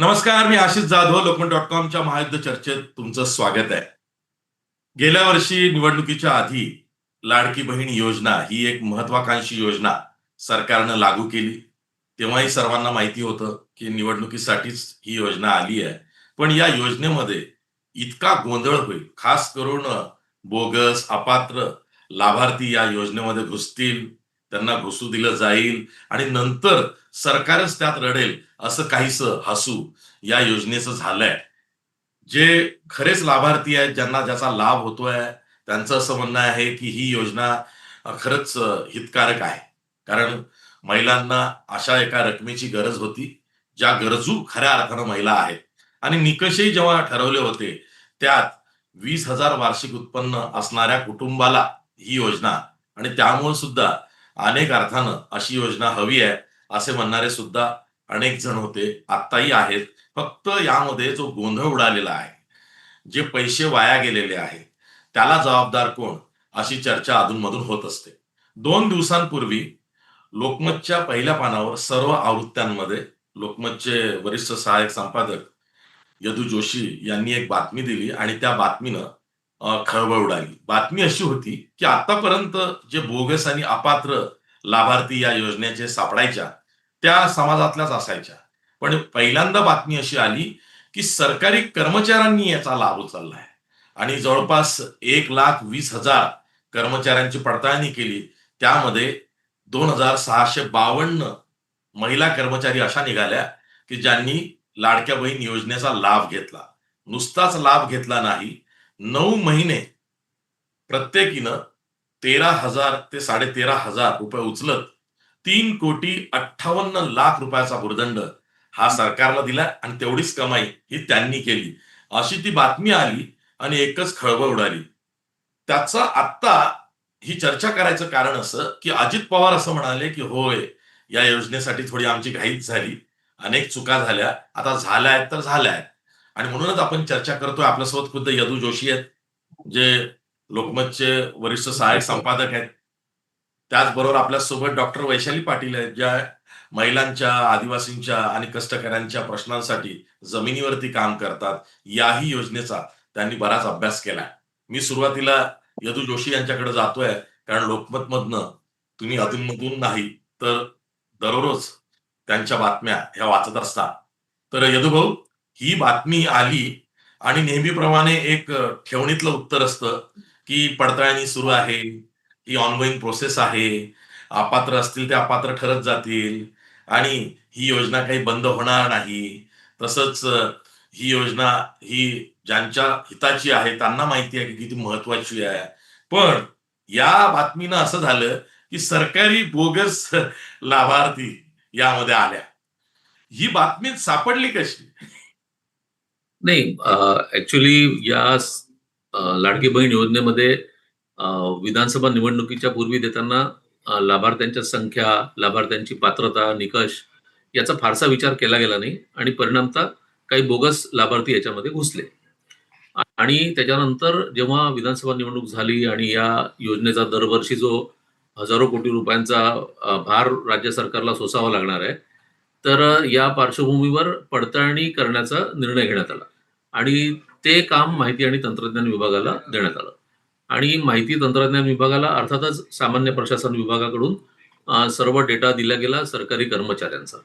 नमस्कार मी आशिष जाधव लोकमत डॉट कॉमच्या महायुद्ध चर्चेत तुमचं स्वागत आहे. गेल्या वर्षी निवडणुकीच्या आधी लाडकी बहीण योजना ही एक महत्वाकांक्षी योजना सरकारनं लागू केली. तेव्हाही सर्वांना माहिती होतं की निवडणुकीसाठीच ही योजना आली आहे. पण या योजनेमध्ये इतका गोंधळ होईल खास करून बोगस अपात्र लाभार्थी या योजनेमध्ये घुसतील त्यांना घुसू दिलं जाईल आणि नंतर सरकारच त्यात रडेल असं काहीस हसू या योजनेचं झालंय. जे खरेच लाभार्थी आहेत ज्यांना ज्याचा लाभ होतोय त्यांचं असं म्हणणं आहे की ही योजना खरंच हितकारक आहे. कारण महिलांना अशा एका रकमेची गरज होती ज्या गरजू खऱ्या अर्थानं महिला आहेत. आणि निकषही जेव्हा ठरवले होते त्यात वीस हजार वार्षिक उत्पन्न असणाऱ्या कुटुंबाला ही योजना आणि त्यामुळे सुद्धा अनेक अर्थानं अशी योजना हवी आहे. असे म्हणणारे सुद्धा अनेक जण होते. आत्ताही आहेत. फक्त यामध्ये जो गोंधळ उडालेला आहे जे पैसे वाया गेलेले आहेत त्याला जबाबदार कोण? अशी चर्चा अधूनमधून होत असते. दोन दिवसांपूर्वी लोकमतच्या पहिल्या पानावर सर्व आवृत्त्यांमध्ये लोकमतचे वरिष्ठ सहाय्यक संपादक यदू जोशी यांनी एक बातमी दिली आणि त्या बातमीनं खळबळ उडाली. बातमी अशी होती की आतापर्यंत जे बोगस आणि अपात्र लाभार्थी या योजनेचे सापडायच्या त्या समाजातल्याच असायच्या. पण पहिल्यांदा बातमी अशी आली की सरकारी कर्मचाऱ्यांनी याचा लाभ उचललाय. आणि जवळपास एक लाख वीस हजार कर्मचाऱ्यांची पडताळणी केली. त्यामध्ये दोन हजार सहाशे बावन्न महिला कर्मचारी अशा निघाल्या की ज्यांनी लाडक्या बहीण योजनेचा लाभ घेतला. नुसताच लाभ घेतला नाही नऊ महिने प्रत्येकीनं तेरा हजार ते साडे तेरा हजार रुपये उचलत तीन कोटी अठ्ठावन्न लाख रुपयाचा भुर्दंड हा सरकारला दिला आणि तेवढीच कमाई ही त्यांनी केली. अशी ती बातमी आली आणि एकच खळबळ उडाली. त्याचा आत्ता ही चर्चा करायचं कारण असं की अजित पवार असं म्हणाले की होय या योजनेसाठी थोडी आमची घाईच झाली. अनेक चुका झाल्या. आता झाल्या आहेत तर झाल्या आहेत आणि म्हणूनच आपण चर्चा करतोय. आपल्यासोबत खुद्द यदू जोशी आहेत जे लोकमतचे वरिष्ठ सहाय्यक संपादक आहेत. त्याचबरोबर आपल्यासोबत डॉक्टर वैशाली पाटील आहेत ज्या महिलांच्या आदिवासींच्या आणि कष्टकऱ्यांच्या प्रश्नांसाठी जमिनीवरती काम करतात. याही योजनेचा त्यांनी बराच अभ्यास केला मी सुरुवातीला यदू जोशी यांच्याकडे जातोय कारण लोकमत मधनं तुम्ही अधूनमधून नाही तर दररोज त्यांच्या बातम्या ह्या वाचत असता तर यदू भाऊ ही बातमी आली आणि नेहमीप्रमाणे एक ठेवणीतलं उत्तर असतं की पडताळणी सुरू आहे ही ऑनगोईंग प्रोसेस आहे. अपात्र असतील ते अपात्र ठरत जातील. आणि ही योजना काही बंद होणार नाही. तसंच ही योजना ही ज्यांच्या हिताची आहे त्यांना माहिती आहे की किती महत्वाची आहे. पण या बातमीनं असं झालं की सरकारी बोगस लाभार्थी यामध्ये आल्या. ही बातमी सापडली कशी? नाही ऍक्च्युली या लाडकी बहीण योजनेमध्ये विधानसभा निवडणुकीच्या पूर्वी देताना लाभार्थ्यांच्या संख्या लाभार्थ्यांची पात्रता निकष याचा फारसा विचार केला गेला नाही आणि परिणामतः काही बोगस लाभार्थी याच्यामध्ये घुसले. आणि त्याच्यानंतर जेव्हा विधानसभा निवडणूक झाली आणि या योजनेचा दरवर्षी जो हजारो कोटी रुपयांचा भार राज्य सरकारला सोसावा लागणार आहे तर या पार्श्वभूमीवर पडताळणी करण्याचा निर्णय घेण्यात आला. आणि ते काम माहिती आणि तंत्रज्ञान विभागाला देण्यात आलं. आणि माहिती तंत्रज्ञान विभागाला अर्थातच सामान्य प्रशासन विभागाकडून सर्व डेटा दिला गेला सरकारी कर्मचाऱ्यांचा.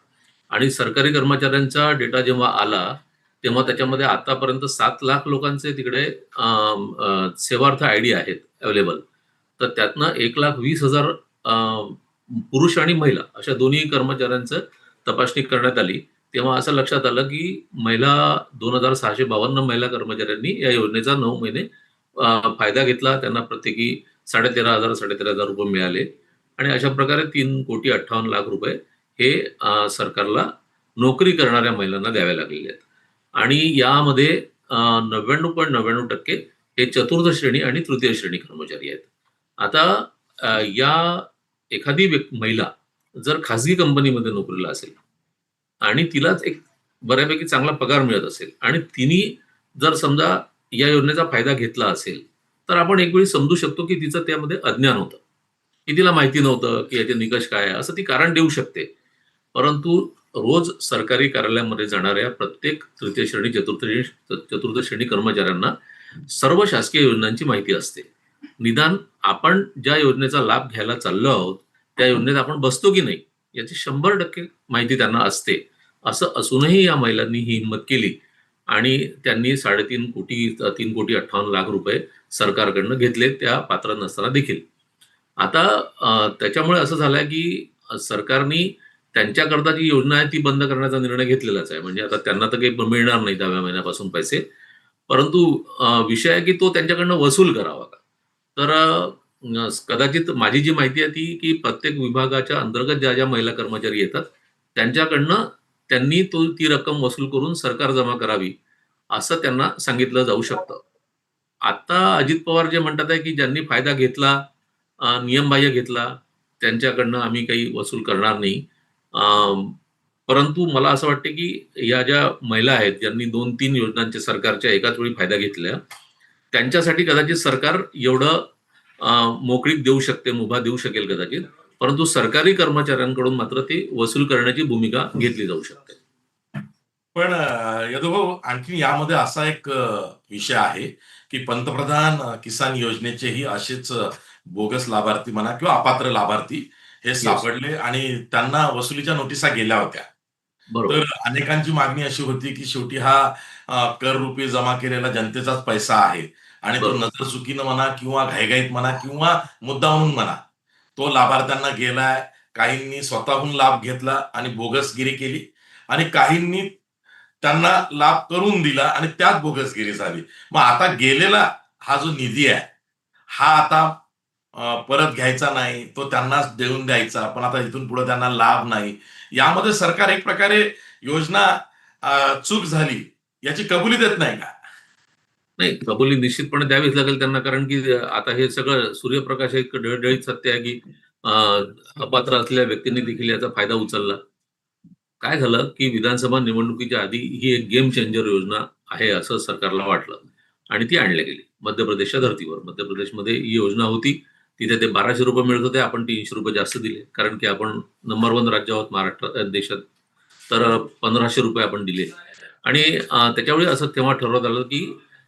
आणि सरकारी कर्मचाऱ्यांचा डेटा जेव्हा आला तेव्हा त्याच्यामध्ये आतापर्यंत सात लाख लोकांचे तिकडे सेवार्थ आय डी आहेत अवेलेबल. तर त्यातनं एक लाख वीस हजार पुरुष आणि महिला अशा दोन्ही कर्मचाऱ्यांचं तपासणी करण्यात आली. तेव्हा असं लक्षात आलं की महिला दोन हजार सहाशे बावन्न महिला कर्मचाऱ्यांनी या योजनेचा नऊ महिने फायदा घेतला. त्यांना प्रत्येकी साडेतेरा हजार साडेतेरा हजार रुपये मिळाले. आणि अशा प्रकारे तीन कोटी अठ्ठावन्न लाख रुपये हे सरकारला नोकरी करणाऱ्या महिलांना द्यावे लागलेले आहेत. आणि यामध्ये नव्याण्णव पॉईंट नव्याण्णव टक्के हे चतुर्थ श्रेणी आणि तृतीय श्रेणी कर्मचारी आहेत. आता या एखादी महिला जर खासगी कंपनीमध्ये नोकरीला असेल आणि तिलाच एक बऱ्यापैकी चांगला पगार मिळत असेल आणि तिने जर समजा या योजनेचा फायदा घेतला असेल तर आपण एक वेळी समजू शकतो की तिचं त्यामध्ये अज्ञान होतं. की तिला माहिती नव्हतं की याचे निकष काय आहे असं ती कारण देऊ शकते. परंतु रोज सरकारी कार्यालयामध्ये जाणाऱ्या प्रत्येक तृतीय श्रेणी चतुर्थ श्रेणी चतुर्थ श्रेणी कर्मचाऱ्यांना सर्व शासकीय योजनांची माहिती असते. निदान आपण ज्या योजनेचा लाभ घ्यायला चाललो आहोत त्या योजनेत आपण बसतो की नाही याची शंभर टक्के माहिती त्यांना असते. असं असूनही या महिलांनी ही हिंमत केली. आणि त्यांनी साडेतीन कोटी तीन कोटी अठ्ठावन्न लाख रुपये सरकारकडनं घेतले त्या पात्र नसताना देखील. आता त्याच्यामुळे असं झालंय की सरकारने त्यांच्याकरता जी योजना आहे ती बंद करण्याचा निर्णय घेतलेलाच आहे. म्हणजे आता त्यांना तर काही मिळणार नाही दहाव्या महिन्यापासून पैसे. परंतु विषय आहे की तो त्यांच्याकडनं वसूल करावा का? तर कदाचित माझी जी माहिती आहे ती की प्रत्येक विभागाच्या अंतर्गत ज्या ज्या महिला कर्मचारी येतात त्यांच्याकडनं त्यांनी तो ती रक्कम वसूल करून सरकार जमा करावी असं त्यांना सांगितलं जाऊ शकतं. आता अजित पवार जे म्हणतात आहे की ज्यांनी फायदा घेतला नियमबाह्य घेतला त्यांच्याकडनं आम्ही काही वसूल करणार नाही. परंतु मला असं वाटतं की या ज्या महिला आहेत ज्यांनी दोन तीन योजनांच्या सरकारच्या एकाच वेळी फायदा घेतल्या त्यांच्यासाठी कदाचित सरकार एवढं मोकळीक देऊ शकते मुभा देऊ शकेल कदाचित. परंतु सरकारी कर्मचाऱ्यांकडून मात्र ती वसूल करण्याची भूमिका घेतली जाऊ शकते. पण यदुभाऊ आणखी यामध्ये असा एक विषय आहे की पंतप्रधान किसान योजनेचेही असेच बोगस लाभार्थी म्हणा किंवा अपात्र लाभार्थी हे सापडले आणि त्यांना वसुलीच्या नोटिसा गेल्या होत्या. तर अनेकांची मागणी अशी होती की शेवटी हा कर रुपये जमा केलेला जनतेचाच पैसा आहे आणि तो. नजर चुकीनं म्हणा किंवा घाईघाईत म्हणा किंवा मुद्दामून म्हणा तो लाभार्थ्यांना गेलाय काहींनी स्वतःहून लाभ घेतला आणि बोगसगिरी केली आणि काहींनी त्यांना लाभ करून दिला आणि त्यात बोगसगिरी झाली. मग आता गेलेला हा जो निधी आहे हा आता परत घ्यायचा नाही तो त्यांनाच देऊन द्यायचा पण आता इथून पुढे त्यांना लाभ नाही. यामध्ये सरकार एक प्रकारे योजना चूक झाली याची कबुली देत नाही का? नाही कबुली निश्चितपणे द्यावीच लागेल त्यांना कारण की आता हे सगळं सूर्यप्रकाश एक डळडळीत सत्य आहे की अपात्र असलेल्या व्यक्तींनी देखील याचा फायदा उचलला. काय झालं की विधानसभा निवडणुकीच्या आधी ही एक गेम चेंजर योजना आहे असं सरकारला वाटलं आणि ती आणली गेली. मध्य प्रदेशच्या धर्तीवर. मध्य प्रदेशमध्ये ही योजना होती. तिथे ते बाराशे रुपये मिळत होते. आपण तीनशे रुपये जास्त दिले. कारण की आपण नंबर वन राज्य आहोत महाराष्ट्र देशात. तर पंधराशे रुपये आपण दिले. आणि त्याच्यावेळी असं तेव्हा ठरवत आलं की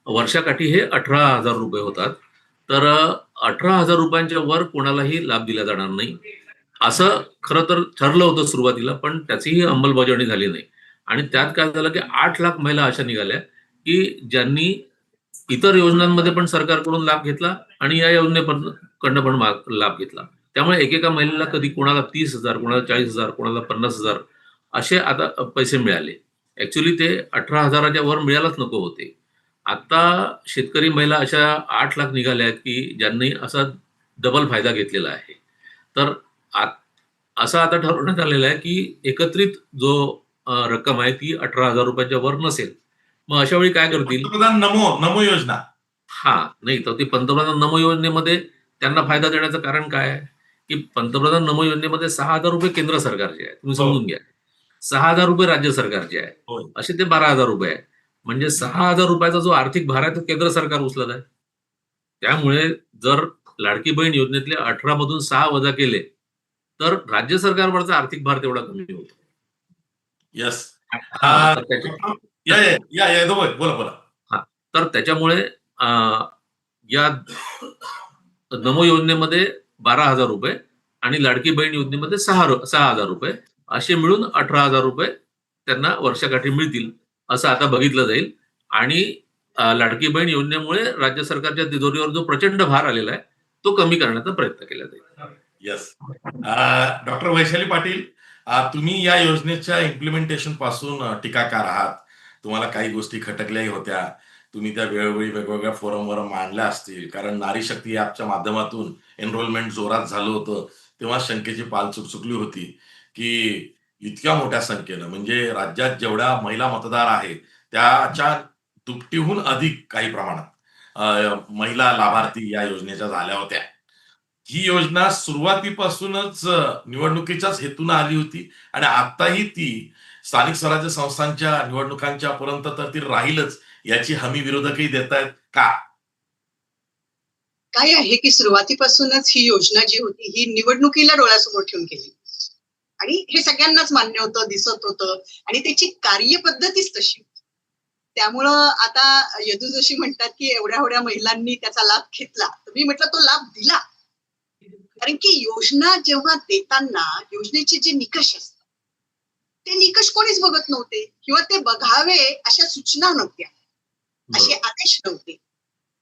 वर्षाकाठी हे अठरा हजार रुपये होतात. तर अठरा हजार रुपयांच्या वर कोणालाही लाभ दिला जाणार नाही. असं खरं तर ठरलं होतं सुरुवातीला पण त्याचीही अंमलबजावणी झाली नाही. आणि त्यात काय झालं की आठ लाख महिला अशा निघाल्या की ज्यांनी इतर योजनांमध्ये पण सरकारकडून लाभ घेतला आणि या योजनेकडनं पण लाभ घेतला. त्यामुळे एकेका महिलेला कधी कोणाला तीस हजार कोणाला चाळीस हजार कोणाला पन्नास हजार असे आता पैसे मिळाले. ऍक्च्युली ते अठरा हजाराच्या वर मिळायलाच नको होते. आता शेतकरी महिला अशा आठ लाख निघाल्या आहेत की ज्यांनी असा डबल फायदा घेतलेला आहे. तर असं आता ठरवण्यात आलेलं आहे की एकत्रित जो रक्कम आहे ती अठरा हजार रुपयाच्या वर नसेल. मग अशा वेळी काय करतील? नमो नमो योजना. हा नाही तर ते पंतप्रधान नमो योजनेमध्ये त्यांना फायदा देण्याचं कारण काय आहे? की पंतप्रधान नमो योजनेमध्ये सहा हजार रुपये केंद्र सरकारचे आहे तुम्ही हो. समजून घ्या. सहा हजार रुपये राज्य सरकारचे आहे होय. असे ते बारा हजार रुपये आहे म्हणजे सहा हजार रुपयाचा जो आर्थिक भार आहे तो केंद्र सरकार उचलत आहे. त्यामुळे जर लाडकी बहीण योजनेतले अठरा मधून सहा वजा केले तर राज्य सरकारवरचा आर्थिक भार तेवढा कमी होतो. यस हा, बोला बोला. तर त्याच्यामुळे या नमो योजनेमध्ये बारा हजार रुपये आणि लाडकी बहीण योजनेमध्ये सहा सहा हजार रुपये असे मिळून अठरा हजार रुपये त्यांना वर्षाकाठी मिळतील. असं आता बघितलं जाईल. आणि लाडकी बहीण योजनेमुळे राज्य सरकारच्या तिजोरीवर जो प्रचंड भार आलेला आहे तो कमी करण्याचा प्रयत्न केला जाईल. येस डॉक्टर वैशाली पाटील तुम्ही या योजनेच्या इम्प्लिमेंटेशनपासून टीकाकार आहात. तुम्हाला काही गोष्टी खटकल्याही होत्या. तुम्ही त्या वेळोवेळी वेगवेगळ्या फोरमवर मांडल्या असतील. कारण नारी शक्ती ऍपच्या माध्यमातून एनरोलमेंट जोरात झालं होतं. तेव्हा शंकेची पाल चुक चुकली होती की इतक्या मोठ्या संख्येनं म्हणजे राज्यात जेवढ्या महिला मतदार आहेत त्याच्या दुपटीहून अधिक काही प्रमाणात महिला लाभार्थी या योजनेच्या झाल्या होत्या. ही योजना सुरुवातीपासूनच निवडणुकीच्याच हेतून आली होती आणि आताही ती स्थानिक स्वराज्य संस्थांच्या निवडणुकांच्या पर्यंत तर ती राहीलच याची हमी विरोधकही देत आहेत का? काय आहे की सुरुवातीपासूनच ही योजना जी होती ही निवडणुकीला डोळ्यासमोर ठेवून केली. आणि हे सगळ्यांनाच मान्य होतं दिसत होतं आणि त्याची कार्यपद्धतीच तशी होती. त्यामुळं आता यदू जोशी म्हणतात की एवढ्या एवढ्या महिलांनी त्याचा लाभ घेतला तर मी म्हटलं तो लाभ दिला कारण की योजना जेव्हा देताना योजनेचे जे निकष असतात ते निकष कोणीच बघत नव्हते किंवा ते बघावे अशा सूचना नव्हत्या असे. आदेश नव्हते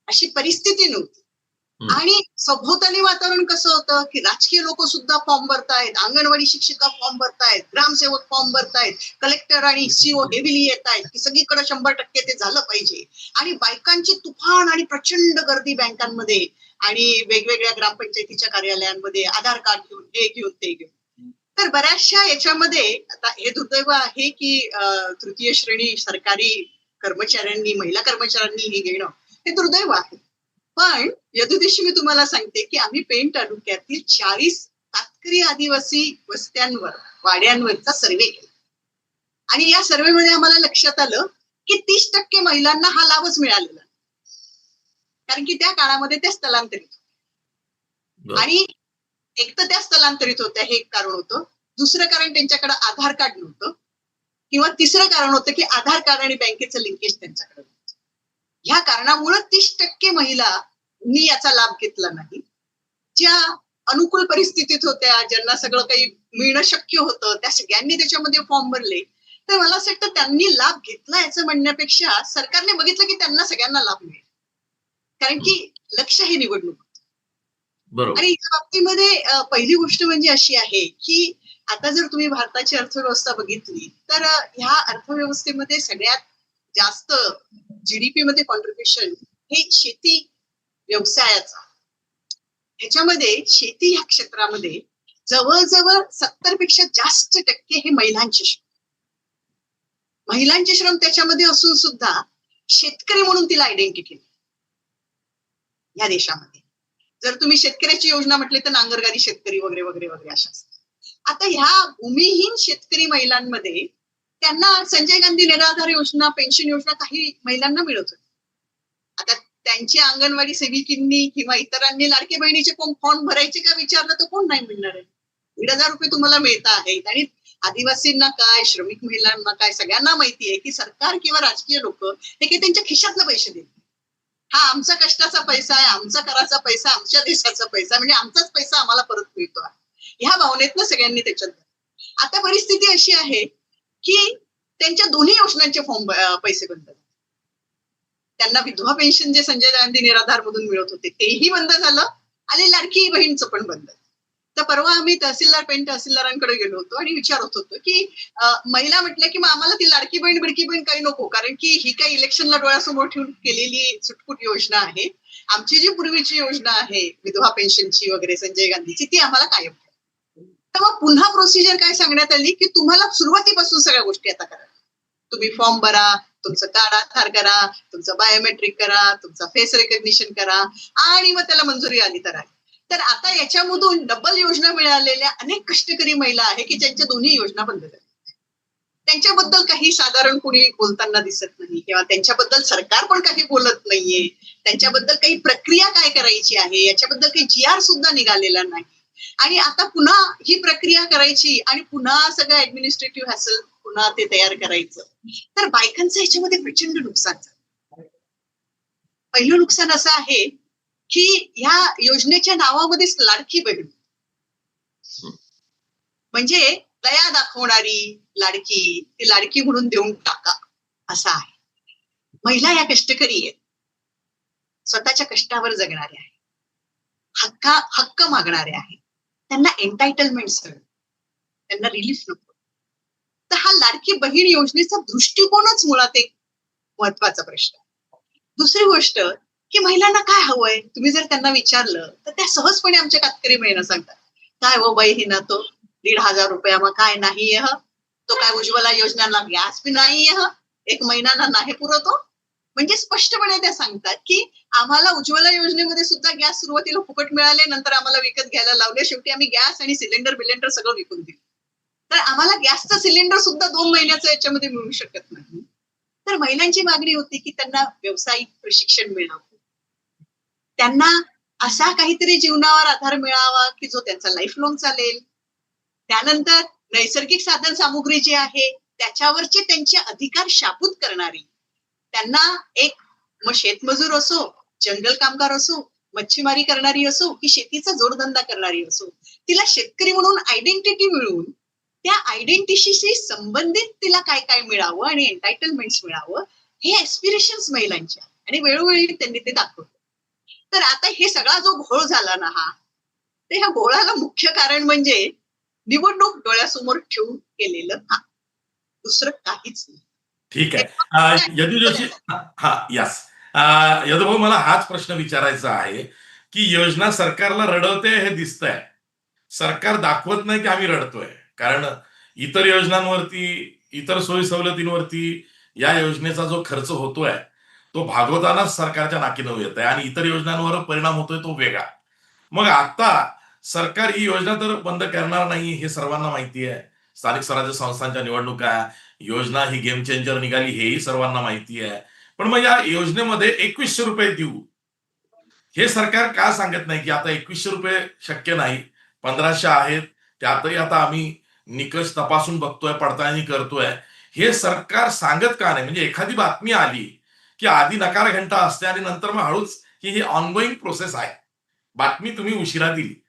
अशी परिस्थिती नव्हती. आणि सभोवताली वातावरण कसं होतं की राजकीय लोक सुद्धा फॉर्म भरतायत अंगणवाडी शिक्षिका फॉर्म भरतायत ग्रामसेवक फॉर्म भरतायत कलेक्टर आणि सीओ हेविली येत आहेत की सगळीकडे शंभर टक्के ते झालं पाहिजे. आणि बायकांची तुफान आणि प्रचंड गर्दी बँकांमध्ये आणि वेगवेगळ्या ग्रामपंचायतीच्या कार्यालयांमध्ये आधार कार्ड घेऊन हे घेऊन ते घेऊन. तर बऱ्याचशा याच्यामध्ये आता हे दुर्दैव आहे की तृतीय श्रेणी सरकारी कर्मचाऱ्यांनी महिला कर्मचाऱ्यांनी हे घेणं हे दुर्दैव आहे. पण यदुदिशी मी तुम्हाला सांगते की आम्ही पेण तालुक्यातील चाळीस तात्करी आदिवासी वस्त्यांवर वाड्यांवरचा सर्वे केला. आणि या सर्वेमध्ये आम्हाला लक्षात आलं की तीस टक्के महिलांना हा लाभच मिळालेला. कारण की त्या काळामध्ये त्या स्थलांतरित. आणि एक तर त्या स्थलांतरित होत्या हे एक कारण होतं. दुसरं कारण त्यांच्याकडे आधार कार्ड नव्हतं. किंवा तिसरं कारण होतं की आधार कार्ड आणि बँकेचं लिंकेज त्यांच्याकडे ह्या कारणामुळे तीस टक्के महिलांनी याचा लाभ घेतला नाही. ज्या अनुकूल परिस्थितीत होत्या ज्यांना सगळं काही मिळणं शक्य होतं त्या सगळ्यांनी त्याच्यामध्ये फॉर्म भरले. तर मला असं वाटतं त्यांनी लाभ घेतला याचं म्हणण्यापेक्षा सरकारने बघितलं की त्यांना सगळ्यांना लाभ मिळेल. कारण की लक्ष हे निवडणूक. आणि या बाबतीमध्ये पहिली गोष्ट म्हणजे अशी आहे की आता जर तुम्ही भारताची अर्थव्यवस्था बघितली तर ह्या अर्थव्यवस्थेमध्ये सगळ्यात जास्त जीडीपी मध्ये कॉन्ट्रीब्युशन हे शेती व्यवसायाचा. ह्याच्यामध्ये शेती ह्या क्षेत्रामध्ये जवळजवळ सत्तरपेक्षा जास्त टक्के हे महिलांचे श्रम. महिलांचे श्रम त्याच्यामध्ये असून सुद्धा शेतकरी म्हणून तिला आयडेंटिटी या देशामध्ये. जर तुम्ही शेतकऱ्याची योजना म्हटली तर नांगरगारी शेतकरी वगैरे वगैरे वगैरे अशा आता ह्या भूमिहीन शेतकरी महिलांमध्ये त्यांना संजय गांधी निराधार योजना पेन्शन योजना काही महिलांना मिळत होती आता त्यांच्या अंगणवाडी सेविकींनी किंवा इतरांनी लाडके बहिणीचे कोण फॉर्म भरायचे का विचारलं तर कोण नाही मिळणार आहे. दीड हजार रुपये तुम्हाला मिळत आहेत. आणि आदिवासींना काय श्रमिक महिलांना काय सगळ्यांना माहिती आहे की सरकार किंवा राजकीय लोक हे काही त्यांच्या खिशातला पैसे देत हा आमचा कष्टाचा पैसा आहे आमचा कराचा पैसा आमच्या देशाचा पैसा म्हणजे आमचाच पैसा आम्हाला परत मिळतो आहे. ह्या भावनेतनं सगळ्यांनी त्याच्यात आता परिस्थिती अशी आहे की त्यांच्या दोन्ही योजनांचे फॉर्म पैसे बंद झाले. त्यांना विधवा पेन्शन जे संजय गांधी निराधार मधून मिळत होते तेही बंद झालं आणि लाडकी बहीणचं पण बंद तर परवा आम्ही तहसीलदार पेन तहसीलदारांकडे गेलो होतो आणि विचारत होतो की महिला म्हटल्या की मग आम्हाला ती लाडकी बहीण बिडकी बहीण काही नको कारण की ही काही इलेक्शनला डोळ्यासमोर ठेवून केलेली सुटपुट योजना आहे आमची जी पूर्वीची योजना आहे विधवा पेन्शनची वगैरे संजय गांधीची ती आम्हाला कायम तर मग पुन्हा प्रोसिजर काय सांगण्यात आली? की तुम्हाला सुरुवातीपासून सगळ्या गोष्टी आता करा. तुम्ही फॉर्म भरा तुमचं कार्ड आधार करा तुमचं बायोमेट्रिक करा तुमचा फेस रेकग्निशन करा आणि मग त्याला मंजुरी आली तर आहे. तर आता याच्यामधून डबल योजना मिळालेल्या अनेक कष्टकरी महिला आहे की ज्यांच्या दोन्ही योजना बंद झाल्या. त्यांच्याबद्दल काही साधारण कोणी बोलताना दिसत नाही किंवा त्यांच्याबद्दल सरकार पण काही बोलत नाहीये. त्यांच्याबद्दल काही प्रक्रिया काय करायची आहे? याच्याबद्दल काही जी आर सुद्धा निघालेला नाही. आणि आता पुन्हा ही प्रक्रिया करायची आणि पुन्हा सगळं ऍडमिनिस्ट्रेटिव्ह हॅसल पुन्हा ते तयार करायचं. तर बायकांचं ह्याच्यामध्ये प्रचंड नुकसान झालं. पहिलं नुकसान असं आहे की ह्या योजनेच्या नावामध्येच लाडकी बहीण. म्हणजे दया दाखवणारी लाडकी ती लाडकी म्हणून देऊन टाका असा आहे. महिला या कष्टकरी आहेत. स्वतःच्या कष्टावर जगणाऱ्या आहेत. हक्का हक्क मागणाऱ्या आहेत. त्यांना एन्टायटलमेंट त्यांना रिलीफ नको. तर हा लाडकी बहीण योजनेचा दृष्टिकोनच मुळात एक महत्त्वाचा प्रश्न आहे. दुसरी गोष्ट की महिलांना काय हवंय? तुम्ही जर त्यांना विचारलं तर त्या सहजपणे आमच्या कातकरी महिला सांगतात. काय हो बाई हे ना तो दीड हजार रुपया मग काय नाही तो काय उज्ज्वला योजनाला गॅस बी नाही एक महिना नाही पुरवतो? म्हणजे स्पष्टपणे त्या सांगतात की आम्हाला उज्ज्वला योजनेमध्ये सुद्धा गॅस सुरुवातीला फुकट मिळाले नंतर आम्हाला विकत घ्यायला लावले. शेवटी आम्ही गॅस आणि सिलेंडर बिलेंडर सगळं विकून दिलं. तर आम्हाला गॅसचा सिलेंडर सुद्धा दोन महिन्याचं याच्यामध्ये मिळू शकत नाही. तर महिलांची मागणी होती की त्यांना व्यावसायिक प्रशिक्षण मिळावं. त्यांना असा काहीतरी जीवनावर आधार मिळावा की जो त्यांचा लाईफ लॉंग चालेल. त्यानंतर नैसर्गिक साधन सामुग्री जी आहे त्याच्यावरचे त्यांचे अधिकार शापूत करणारी त्यांना एक मग शेतमजूर असो जंगल कामगार असो मच्छीमारी करणारी असो की शेतीचा जोडधंदा करणारी असो तिला शेतकरी म्हणून आयडेंटिटी मिळवून त्या आयडेंटिटीशी संबंधित तिला काय काय मिळावं आणि एन्टायटलमेंट मिळावं हे एस्पिरेशन्स महिलांच्या आहे. आणि वेळोवेळी त्यांनी ते दाखवलं. तर आता हे सगळा जो घोळ झाला ना हा तर ह्या घोळाला मुख्य कारण म्हणजे निवडणूक डोळ्यासमोर ठेवून केलेलं काम. दुसरं काहीच नाही. ठीक आहे. यदू जोशी हा यस. यदू भाऊ मला हाच प्रश्न विचारायचा आहे की योजना सरकारला रडवते हे दिसतंय. सरकार दाखवत नाही की आम्ही रडतोय. कारण इतर योजनांवरती इतर सोयी सवलतींवरती या योजनेचा जो खर्च होतोय तो भागवतानाच सरकारच्या नाकीनं येत आहे आणि इतर योजनांवर परिणाम होतोय तो वेगळा. मग आता सरकार ही योजना तर बंद करणार नाही हे सर्वांना माहिती आहे. स्थानिक स्वराज्य संस्थांच्या निवडणुका योजना ही गेम चेंजर निघाली हेही सर्वांना माहिती आहे. पण मग या योजनेमध्ये एकवीसशे रुपये देऊ. हे सरकार का सांगत नाही की आता एकवीसशे रुपये शक्य नाही? पंधराशे आहेत त्यातही आता आम्ही निकष तपासून बघतोय पडताळणी करतोय. हे सरकार सांगत का नाही? म्हणजे एखादी बातमी आली की आधी नकार घंटा असते आणि नंतर मग हळूच ही ही ऑनगोईंग प्रोसेस आहे. बातमी तुम्ही उशिरा दिली.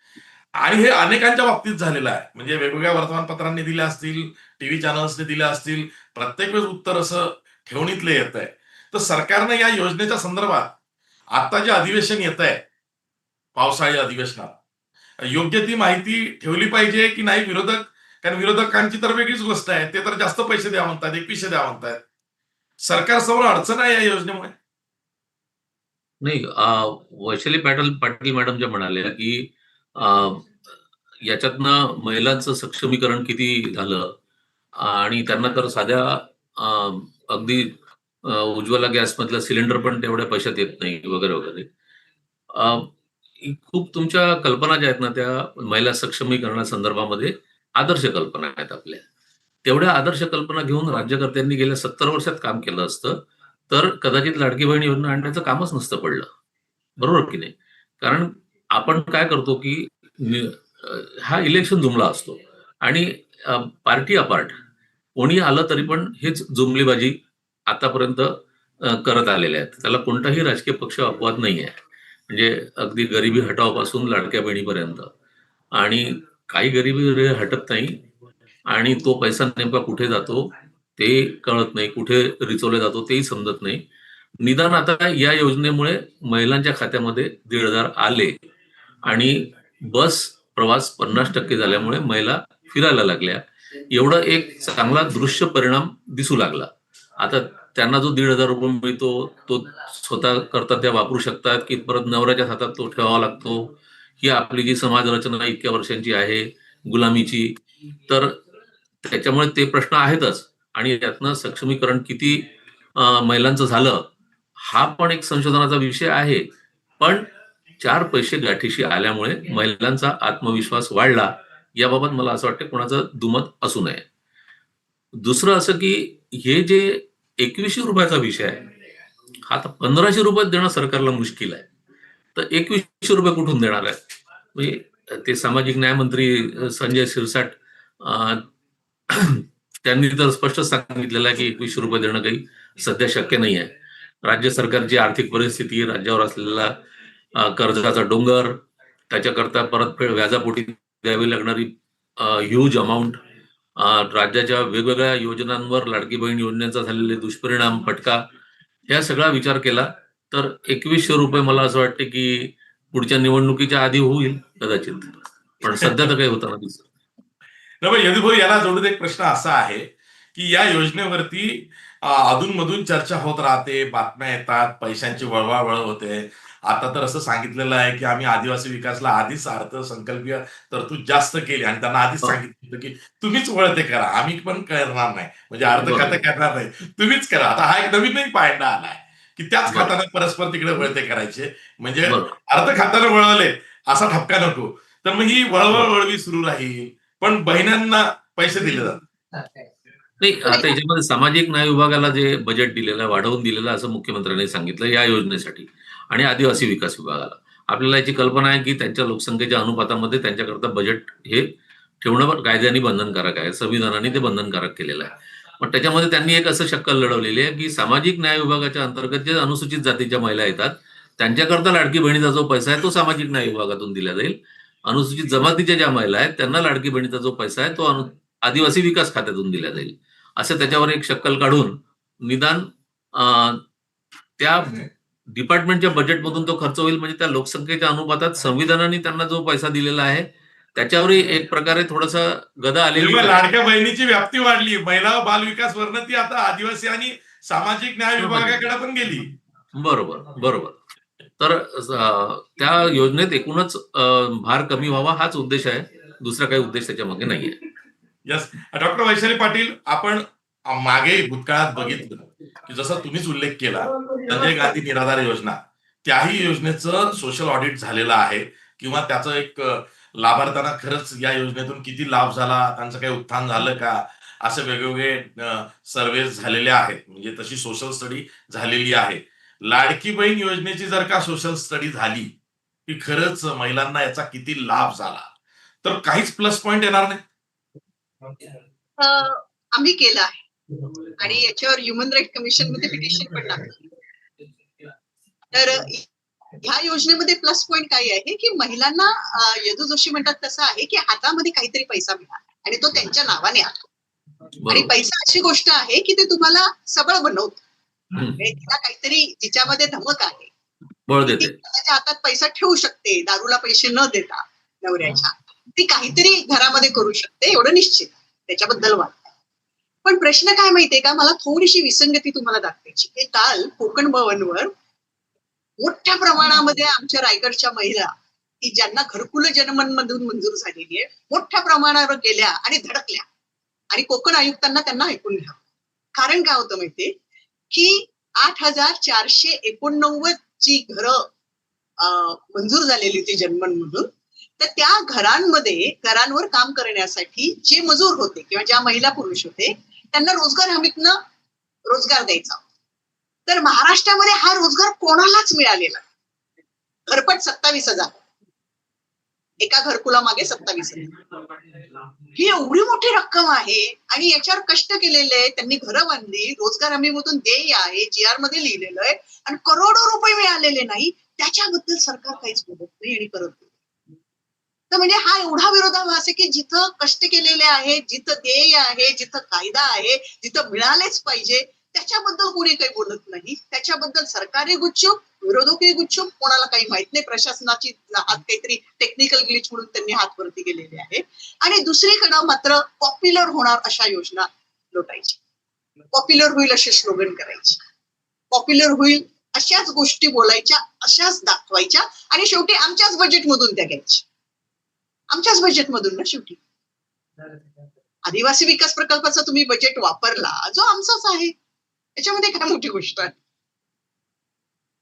आणि हे अनेकांच्या बाबतीत झालेलं आहे. म्हणजे वेगवेगळ्या वर्तमानपत्रांनी दिले असतील टीव्ही चॅनल्सने दिले असतील प्रत्येक वेळेस उत्तर असं ठेवणीतलं येत आहे. तर सरकारनं या योजनेच्या संदर्भात आता जे अधिवेशन येत आहे पावसाळी अधिवेशनात योग्य ती माहिती ठेवली पाहिजे की नाही विरोधक? कारण विरोधकांची तर वेगळीच गोष्ट आहे. ते तर जास्त पैसे द्या म्हणतात एकवीसशे द्या म्हणतात सरकारसमोर अडचण आहे या योजनेमुळे? नाही वैशाली पाटील पाटील मॅडम ज्या म्हणाल्या की याच्यातनं महिलांचं सक्षमीकरण किती झालं? आणि त्यांना तर साध्या अगदी उज्ज्वला गॅसमधला सिलेंडर पण तेवढ्या पैशात येत नाही वगैरे वगैरे. खूप तुमच्या कल्पना ज्या आहेत ना त्या महिला सक्षमीकरणासंदर्भामध्ये आदर्श कल्पना आहेत आपल्या. तेवढ्या आदर्श कल्पना घेऊन राज्यकर्त्यांनी गेल्या सत्तर वर्षात काम केलं असतं तर कदाचित लाडकी बहिणी योजना आणण्याचं कामच नसतं पडलं. बरोबर की नाही? कारण आपण काय करतो की हा इलेक्शन जुमला असतो. आणि पार्टी अपार्ट कोणी आलं तरी पण हेच जुमलीबाजी आतापर्यंत करत आलेले आहेत. त्याला कोणताही राजकीय पक्ष अपवाद नाही आहे म्हणजे अगदी गरिबी हटावपासून लाडक्या बहिणीपर्यंत. आणि काही गरिबी हटत नाही. आणि तो पैसा नेमका कुठे जातो ते कळत नाही. कुठे रिचवला जातो तेही समजत नाही. निदान आता या योजनेमुळे महिलांच्या खात्यामध्ये दीड हजार आले आणि बस प्रवास पन्नास टक्के झाल्यामुळे महिला फिरायला लागल्या. एवढा एक चांगला दृश्य परिणाम दिसू लागला. आता त्यांना जो दीड हजार रुपये मिळतो तो स्वतः करता त्या वापरू शकतात की परत नवऱ्याच्या हातात तो ठेवावा लागतो. ही आपली जी समाज रचना इतक्या वर्षांची आहे गुलामीची तर त्याच्यामुळे ते प्रश्न आहेतच. आणि यातनं सक्षमीकरण किती महिलांचं झालं हा पण एक संशोधनाचा विषय आहे. पण चार पैसे गाठीशी आल्यामुळे महिलांचा आत्मविश्वास वाढला. याबाबत मला असं वाटतं कोणाचं दुमत असू नये. दुसरं असं की हे जे एकवीसशे रुपयाचा विषय आहे हा आता पंधराशे रुपयात देणं सरकारला मुश्किल आहे. तर एकवीसशे रुपये कुठून देणार आहे म्हणजे ते सामाजिक न्याय मंत्री संजय शिरसाट त्यांनी तर स्पष्ट सांगितलेलं आहे की एकवीसशे रुपये देणं काही सध्या शक्य नाही आहे राज्य सरकारची आर्थिक परिस्थिती राज्यावर असलेला कर्जाचा डोंगर त्याच्याकरता परतफेड व्याजापोटी द्यावी लागणारी ह्यूज अमाऊंट राज्याच्या वेगवेगळ्या योजनांवर लाडकी बहीण योजनेचा झालेले दुष्परिणाम फटका या सगळा विचार केला तर एकवीसशे रुपये मला असं वाटते की पुढच्या निवडणुकीच्या आधी होईल कदाचित. पण सध्या तर काही होताना दिसत यदुभाऊ याला जोडून एक प्रश्न असा आहे की या योजनेवरती अधून मधून चर्चा होत राहते बातम्या येतात पैशांची वळवावळ होते. आता तर असं सांगितलेलं आहे की आम्ही आदिवासी विकासला आधीच अर्थसंकल्पीय तरतूद जास्त केली आणि त्यांना आधीच हो. सांगितलं होतं की तुम्हीच वळते करा. आम्ही पण करणार नाही. म्हणजे अर्थ. खातं करणार नाही. तुम्हीच करा. आता हा एक नवीनही पायंडा आलाय की त्याच. खात्यानं परस्पर तिकडे वळते करायचे. म्हणजे अर्ध खात्यानं वळवले असा ठपका नको. तर मग ही वळवळ वळवी सुरू राहील. पण बहिणांना पैसे दिले जातात. नाही आता याच्यामध्ये सामाजिक न्याय विभागाला जे बजेट दिलेलं आहे वाढवून दिलेलं आहे असं मुख्यमंत्र्यांनी सांगितलं या योजनेसाठी आणि आदिवासी विकास विभागाला. आपल्याला याची कल्पना आहे की त्यांच्या लोकसंख्येच्या अनुपातामध्ये त्यांच्याकरता बजेट हे ठेवणं कायद्याने बंधनकारक आहे संविधानाने ते बंधनकारक केलेलं आहे. पण त्याच्यामध्ये त्यांनी एक असं शक्कल लढवलेली आहे की सामाजिक न्याय विभागाच्या अंतर्गत जे अनुसूचित जातीच्या महिला येतात त्यांच्याकरता लाडकी बहिणीचा जो पैसा आहे तो सामाजिक न्याय विभागातून दिला जाईल. अनुसूचित जमातीच्या ज्या महिला आहेत त्यांना लाडकी बहिणीचा जो पैसा आहे तो अनु आदिवासी विकास खात्यातून दिला जाईल. असं त्याच्यावर एक शक्कल काढून निदान त्या डिपार्टमेंटच्या बजेटमधून तो खर्च होईल. म्हणजे त्या लोकसंख्येच्या अनुपातात संविधानाने त्यांना जो पैसा दिलेला आहे त्याच्यावरही एक प्रकारे थोडस गदा आलेली. लाडक्या बहिणीची व्याप्ती वाढली. महिला बाल विकास वर्ण ती आता आदिवासी आणि सामाजिक न्याय विभागाकडे पण गेली. बरोबर बरोबर. तर त्या योजनेत एकूणच भार कमी व्हावा हाच उद्देश आहे. दुसरा काही उद्देश त्याच्यामागे नाहीये. यस डॉक्टर वैशाली पाटील आपण मागे भूतकाळात बघितलं की जसं तुम्हीच उल्लेख केला संजय गांधी निराधार योजना त्याही योजनेचं सोशल ऑडिट झालेलं आहे. किंवा त्याचं एक लाभार्थ्यांना खरंच या योजनेतून किती लाभ झाला त्यांचं काही उत्थान झालं का? असे वेगवेगळे सर्वे झालेले आहेत. म्हणजे तशी सोशल स्टडी झालेली आहे. लाडकी बहीण योजनेची जर का सोशल स्टडी झाली की खरंच महिलांना याचा किती लाभ झाला? तर काहीच प्लस पॉइंट येणार नाही. आम्ही केलं आहे. आणि याच्यावर ह्युमन राईट कमिशनमध्ये पिटिशन पण टाकलं तर ह्या योजनेमध्ये प्लस पॉइंट काय आहे की महिलांना यदू जोशी म्हणतात तसं आहे की हातामध्ये काहीतरी पैसा मिळाला आणि तो त्यांच्या नावाने आला. आणि पैसा अशी गोष्ट आहे की ते तुम्हाला सबळ बनवत. हम्म. तिला काहीतरी जिच्यामध्ये धमक आहे. हातात पैसा ठेवू शकते दारूला पैसे न देता नवऱ्याच्या. ती काहीतरी घरामध्ये करू शकते एवढं निश्चित. त्याच्याबद्दल वाटतं. पण प्रश्न काय माहितीये का? मला थोडीशी विसंगती तुम्हाला दाखवायची. की काल कोकण भवनवर मोठ्या प्रमाणामध्ये आमच्या रायगडच्या महिला की ज्यांना घरकुल जनमनमधून मंजूर झालेली आहे मोठ्या प्रमाणावर गेल्या आणि धडकल्या. आणि कोकण आयुक्तांना त्यांना ऐकून घ्या. कारण काय होतं माहितीये? की आठ हजार चारशे एकोणनव्वद ची घरं मंजूर झालेली होती जन्मनमधून तर त्या घरांमध्ये घरांवर काम करण्यासाठी जे मजूर होते किंवा ज्या महिला पुरुष होते त्यांना रोजगार हमीतनं रोजगार द्यायचा. तर महाराष्ट्रामध्ये हा रोजगार कोणालाच मिळालेला घरपट सत्तावीस हजार. एका घरकुलामागे सत्तावीस हजार. ही एवढी मोठी रक्कम आहे आणि याच्यावर कष्ट केलेले आहे त्यांनी घरं बांधली रोजगार हमीमधून देय आहे जी आरमध्ये लिहिलेलं आहे. आणि करोडो रुपये मिळालेले नाही. त्याच्याबद्दल सरकार काहीच बोलत नाही आणि करत नाही. तर म्हणजे हा एवढा विरोधाभास आहे की जिथं कष्ट केलेले आहे जिथं ध्येय आहे जिथं कायदा आहे जिथं मिळालेच पाहिजे त्याच्याबद्दल कोणी काही बोलत नाही. त्याच्याबद्दल सरकारी गुच्छुक विरोधकही गुच्छुक कोणाला काही माहीत नाही. प्रशासनाची हात काहीतरी टेक्निकल ग्लिच म्हणून त्यांनी हात वरती गेलेले आहे. आणि दुसरीकडं मात्र पॉप्युलर होणार अशा योजना लोटायची. पॉप्युलर होईल असे स्लोगन करायचे. पॉप्युलर होईल अशाच गोष्टी बोलायच्या अशाच दाखवायच्या आणि शेवटी आमच्याच बजेटमधून त्या घ्यायच्या. आमच्याच बजेटमधून ना शेवटी. आदिवासी विकास प्रकल्पाचा तुम्ही बजेट वापरला जो आमचाच आहे. याच्यामध्ये काय मोठी गोष्ट आहे?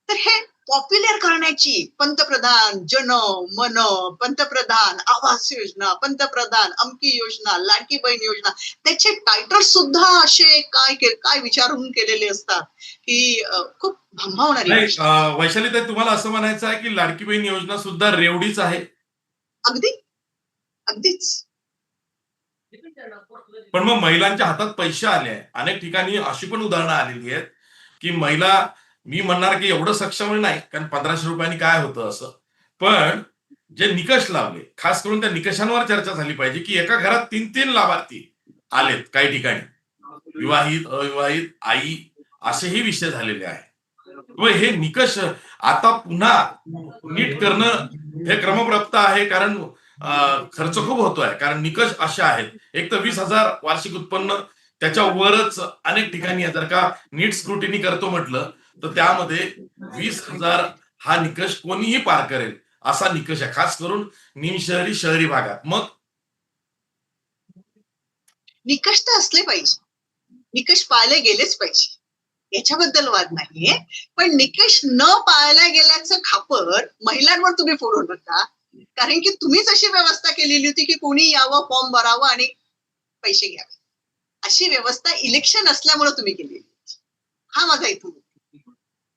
तर हे पॉप्युलर करण्याची पंतप्रधान जन मन पंतप्रधान आवास योजना पंतप्रधान अमकी योजना लाडकी बहीण योजना त्याचे टायटल सुद्धा असे काय काय विचारून केलेले असतात की खूप भांभावणारी वैशाली तुम्हाला असं म्हणायचं आहे की लाडकी बहीण योजना सुद्धा रेवडीच आहे? अगदी. अगदीच. पण मग महिलांच्या हातात पैसे आले अनेक ठिकाणी अशी पण उदाहरणं आलेली आहेत की महिला मी म्हणणार की एवढं सक्षम नाही कारण पंधराशे रुपयांनी काय होतं असं. पण जे निकष लावले खास करून त्या निकषांवर चर्चा झाली पाहिजे की एका घरात तीन तीन लाभार्थी आलेत काही ठिकाणी. विवाहित अविवाहित आई असेही विषय झालेले आहेत. व हे निकष आता पुन्हा नीट करणं हे क्रमप्राप्त आहे कारण खर्च खूप होतोय. कारण निकष असे आहेत. एक तर वीस हजार वार्षिक उत्पन्न त्याच्या वरच अनेक ठिकाणी जर का नीट स्क्रुटिनी करतो म्हटलं तर त्यामध्ये वीस हजार हा निकष कोणीही पार करेल असा निकष आहे. खास करून निमशहरी शहरी भागात. मग? निकष तर असले पाहिजे. निकष पाळले गेलेच पाहिजे. याच्याबद्दल वाद नाहीये. पण निकष न पाळल्या गेल्याचं खापर महिलांवर तुम्ही फोडू नका कारण की तुम्हीच अशी व्यवस्था केलेली होती की कोणी यावं फॉर्म भरावं आणि पैसे घ्यावे. अशी व्यवस्था इलेक्शन असल्यामुळे तुम्ही केलेली होती. हा माझा इथून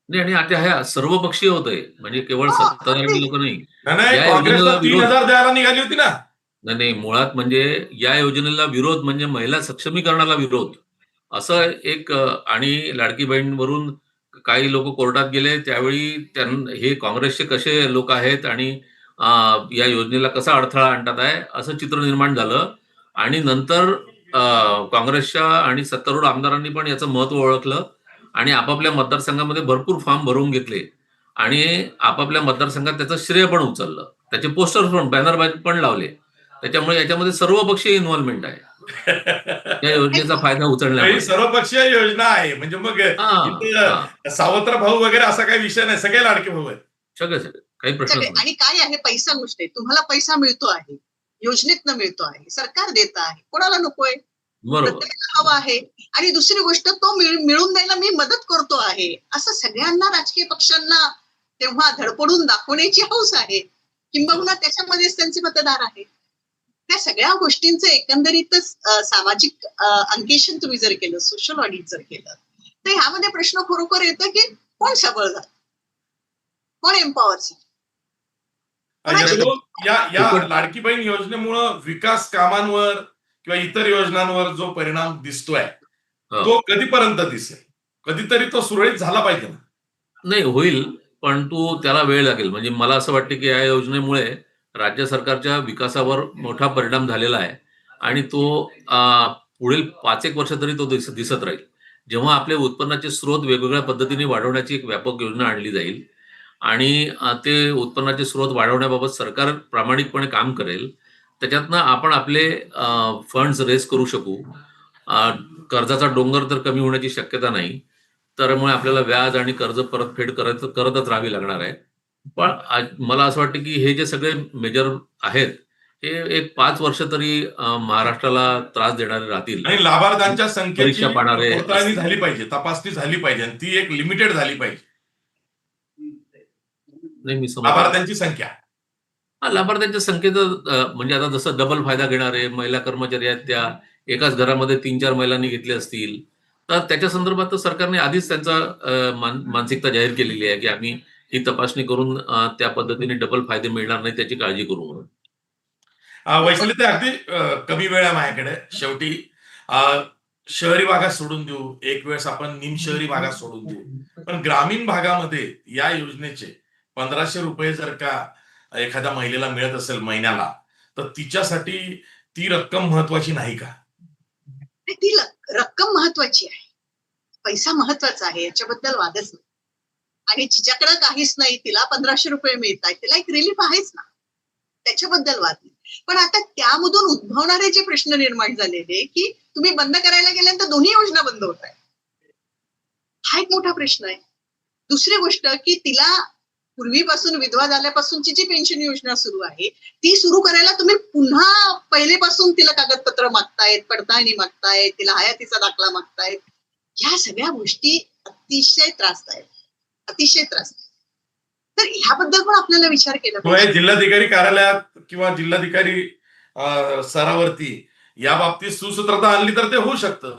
नाही आणि आता ह्या सर्वपक्षीय होतंय. म्हणजे केवळ सत्ताधारी. लोक नाही नाही या काँग्रेसला योजनेला तीन विरोध- हजार द्यायला निघाली होती ना. नाही नाही मुळात म्हणजे या योजनेला विरोध म्हणजे महिला सक्षमीकरणाला विरोध. असं एक आणि लाडकी बहीणवरून काही लोक कोर्टात गेले त्यावेळी त्यां हे काँग्रेसचे कसे लोक आहेत आणि या योजनेला कसा अडथळा आणतात आहे असं चित्र निर्माण झालं. आणि नंतर काँग्रेसच्या आणि सत्तारूढ आमदारांनी पण याचं महत्त्व ओळखलं. आणि आपापल्या मतदारसंघामध्ये भरपूर फॉर्म भरून घेतले. आणि आपापल्या मतदारसंघात त्याचं श्रेय पण उचललं. त्याचे पोस्टर पण बॅनर पण लावले. त्याच्यामुळे याच्यामध्ये सर्वपक्षीय इन्व्हॉल्वमेंट आहे. या योजनेचा फायदा काही उचलण्यामध्ये सर्वपक्षीय योजना आहे. म्हणजे मग. सावत्र भाऊ वगैरे असा काही विषय नाही. सगळे लाडके भाऊ आहेत. सगळे सगळे. काही प्रश्न आणि काय आहे? पैसा गोष्ट आहे. तुम्हाला पैसा मिळतो आहे. योजनेतनं मिळतो आहे. सरकार देत आहे. कोणाला नकोय? हवा आहे. आणि दुसरी गोष्ट तो मिळ- मिळून द्यायला मी मदत करतो आहे. असं सगळ्यांना राजकीय पक्षांना तेव्हा धडपडून दाखवण्याची हौस आहे. किंबहुना त्याच्यामध्येच त्यांचे मतदार आहे. त्या सगळ्या गोष्टींचं एकंदरीतच सामाजिक अंकेशन तुम्ही जर केलं सोशल ऑडिट जर केलं तर ह्यामध्ये प्रश्न खरोखर येतो की कोण सबळ झालं? कोण एम्पॉवर झालं? या या लाडकी बहीण योजनेमुळं विकास कामांवर किंवा इतर योजनांवर जो परिणाम दिसतोय. तो कधीपर्यंत दिसेल? कधीतरी तो सुरळीत झाला पाहिजे ना. नाही होईल पण तू त्याला वेळ लागेल. म्हणजे मला असं वाटतं की या योजनेमुळे राज्य सरकारच्या विकासावर मोठा परिणाम झालेला आहे. आणि तो पुढील पाच एक वर्ष तरी तो दिस, दिसत राहील. जेव्हा आपले उत्पन्नाचे स्रोत वेगवेगळ्या पद्धतीने वाढवण्याची एक व्यापक योजना आणली जाईल आणि ते उत्पन्नाचे स्रोत वाढवण्याबाबत सरकार प्रामाणिकपणे काम करेल. त्याच्यातनं आपण आपले फंड्स रेस करू शकू. कर्जाचा डोंगर तर कमी होण्याची शक्यता नाही. त्यामुळे आपल्याला व्याज आणि कर्ज परतफेड करत करतच राहावी लागणार आहे. पण मला असं वाटतं की हे जे सगळे मेजर आहेत हे एक पाच वर्ष तरी महाराष्ट्राला त्रास देणारे राहतील. आणि लाभार्थ्यांच्या संख्येची. झाली पाहिजे तपासणी झाली पाहिजे आणि ती एक लिमिटेड झाली पाहिजे. नाही मी. लाभार्थ्यांची संख्या. हा, लाभार्थ्यांच्या संख्येचं म्हणजे आता जसं डबल फायदा घेणारे महिला कर्मचारी आहेत त्या एकाच घरामध्ये तीन चार महिलांनी घेतले असतील. तर त्याच्या संदर्भात तर सरकारने आधीच त्यांचा मानसिकता जाहीर केलेली आहे की आम्ही ही तपासणी करून त्या पद्धतीने डबल फायदे मिळणार नाही त्याची काळजी करू म्हणून. वैशाली ते अगदी कमी वेळ आहे माझ्याकडे. शेवटी शहरी भागात सोडून देऊ. एक वेळेस आपण निमशहरी भागात सोडून देऊ. पण ग्रामीण भागामध्ये या योजनेचे पंधराशे रुपये जर का एखाद्या महिलेला मिळत असेल महिन्याला तर तिच्यासाठी ती रक्कम महत्वाची नाही का? ती रक्कम महत्वाची आहे. पैसा महत्त्वाचा आहे याच्याबद्दल वादच नाही. आणि जिच्याकडे काहीच नाही तिला पंधराशे रुपये मिळत आहेत तिला एक रिलीफ आहेच ना. त्याच्याबद्दल वाद नाही. पण आता त्यामधून उद्भवणारे जे प्रश्न निर्माण झालेले की तुम्ही बंद करायला गेल्यानंतर दोन्ही योजना बंद होत आहेत. हा एक मोठा प्रश्न आहे. दुसरी गोष्ट की तिला पूर्वीपासून विधवा झाल्यापासूनची जी पेन्शन योजना सुरू आहे ती सुरू करायला तुम्ही पुन्हा पहिलेपासून तिला कागदपत्र मागतायत पडताळणी मागतायत तिला हयातीचा दाखला मागतायत. ह्या सगळ्या गोष्टी अतिशय त्रासदायक अतिशय त्रासदायक. तर ह्याबद्दल पण आपल्याला विचार केला जिल्हाधिकारी कार्यालयात किंवा जिल्हाधिकारी अं, स्तरावरती या बाबतीत सुसूत्रता आणली तर ते होऊ शकतं.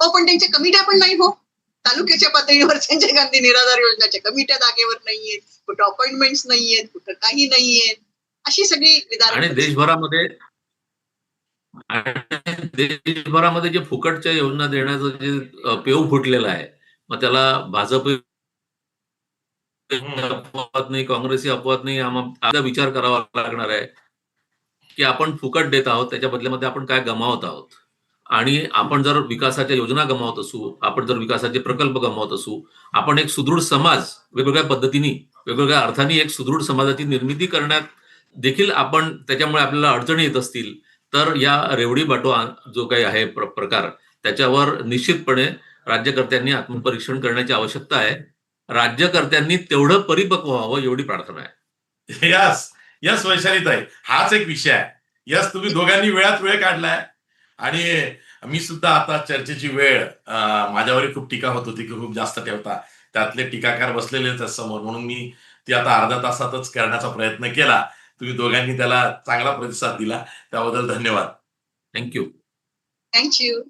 हो पण त्यांच्या कमिट्या पण नाही हो. तालुक्याच्या पातळीवर संजय गांधी निराधार योजनेच्या कमिट्या जागेवर नाहीयेत कुठं अपॉइंटमेंट्स नाहीयेत कुठं काही नाहीयेत. अशी सगळी आणि विधान देशभरामध्ये आणि देशभरामध्ये जे फुकटच्या योजना देण्याचं जे पेव फुटलेलं आहे मग त्याला भाजप अपवाद नाही काँग्रेसही अपवाद नाही आम- आपला विचार करावा लागणार आहे की आपण फुकट देत आहोत त्याच्या बदल्यामध्ये आपण काय गमावत आहोत. आणि आपण जर विकासाच्या योजना गमावत असू आपण जर विकासाचे प्रकल्प गमावत असू आपण एक सुदृढ समाज वेगवेगळ्या पद्धतीने वेगवेगळ्या अर्थाने एक सुदृढ समाजाची निर्मिती करण्यात देखील आपण त्याच्यामुळे आपल्याला अडचणी येत असतील तर या रेवडी बाटो जो काही आहे प्रकार त्याच्यावर निश्चितपणे राज्यकर्त्यांनी आत्मपरीक्षण करण्याची आवश्यकता आहे. राज्यकर्त्यांनी तेवढं परिपक्व व्हावं एवढी प्रार्थना आहे. यस यस वैशालीताई आहे हाच एक विषय आहे. यस तुम्ही दोघांनी वेळात वेळ काढलाय. आणि मी सुद्धा आता चर्चेची वेळ माझ्यावर खूप टीका होत होती की खूप जास्त ठेवता. त्यातले टीकाकार बसलेलेच आहेत समोर. म्हणून मी ती आता अर्ध्या तासातच करण्याचा प्रयत्न केला. तुम्ही दोघांनी त्याला चांगला प्रतिसाद दिला. त्याबद्दल धन्यवाद. Thank you thank you